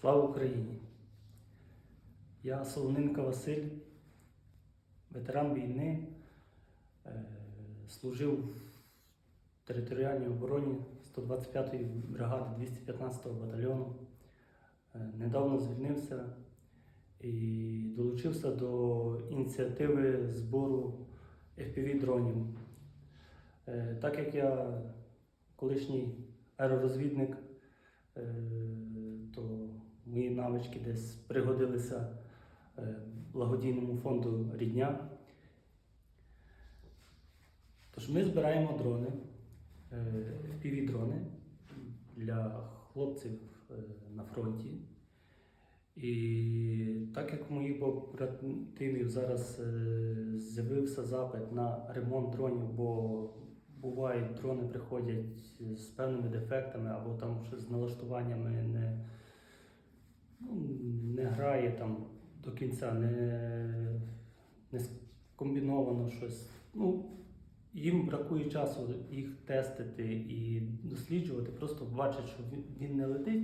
Слава Україні! Я Солонинка Василь, ветеран війни, е, служив в територіальній обороні 125-ї бригади 215-го батальйону. Е, Недавно звільнився і долучився до ініціативи збору FPV-дронів. Е, Так як я колишній аеророзвідник, то мої навички десь пригодилися е, благодійному фонду Рідня. Тож ми збираємо дрони, FPV-дрони для хлопців е, на фронті. І так як у моїх побратимів зараз е, з'явився запит на ремонт дронів, бо бувають дрони приходять з певними дефектами або там щось з налаштуваннями не грає там до кінця, не, не скомбіновано щось. Ну, їм бракує часу їх тестити і досліджувати, просто бачать, що він- не летить.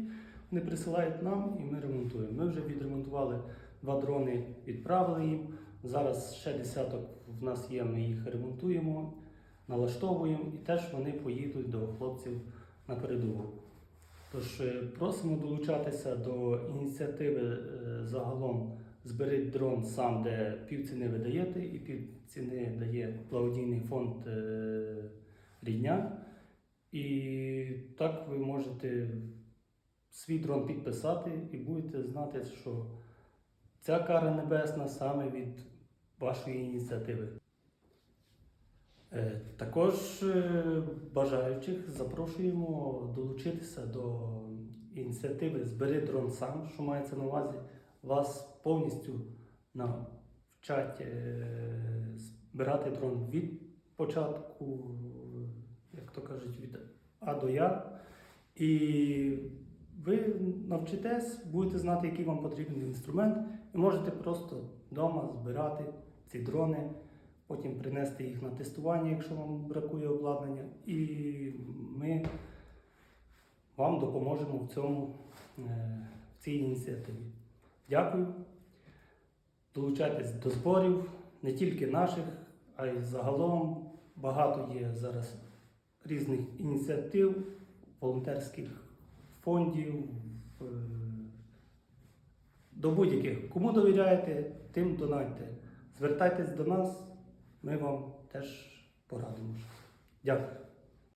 Вони присилають нам і ми ремонтуємо. Ми вже відремонтували два дрони, відправили їм. Зараз ще десяток в нас є, ми їх ремонтуємо, налаштовуємо і теж вони поїдуть до хлопців на передову. Тож е, просимо долучатися до ініціативи е, загалом зберіть дрон сам, де півціни ви даєте, і півціни дає благодійний фонд е, рідня. І так ви можете свій дрон підписати і будете знати, що ця кара небесна саме від вашої ініціативи. Е, Також е, бажаючих запрошуємо долучитися до ініціативи Збери дрон сам, що мається на увазі. Вас повністю навчать е, збирати дрон від початку, як то кажуть, від А до Я. І ви навчитесь, будете знати, який вам потрібен інструмент, і можете просто вдома збирати ці дрони, потім принести їх на тестування, якщо вам бракує обладнання, і ми вам допоможемо в цьому е, в цій ініціативі. Дякую. Долучайтесь до зборів, не тільки наших, а й загалом багато є зараз різних ініціатив, волонтерських фондів. е, До будь-яких. Кому довіряєте, тим донайте. Звертайтесь до нас, ми вам теж порадимо. Дякую.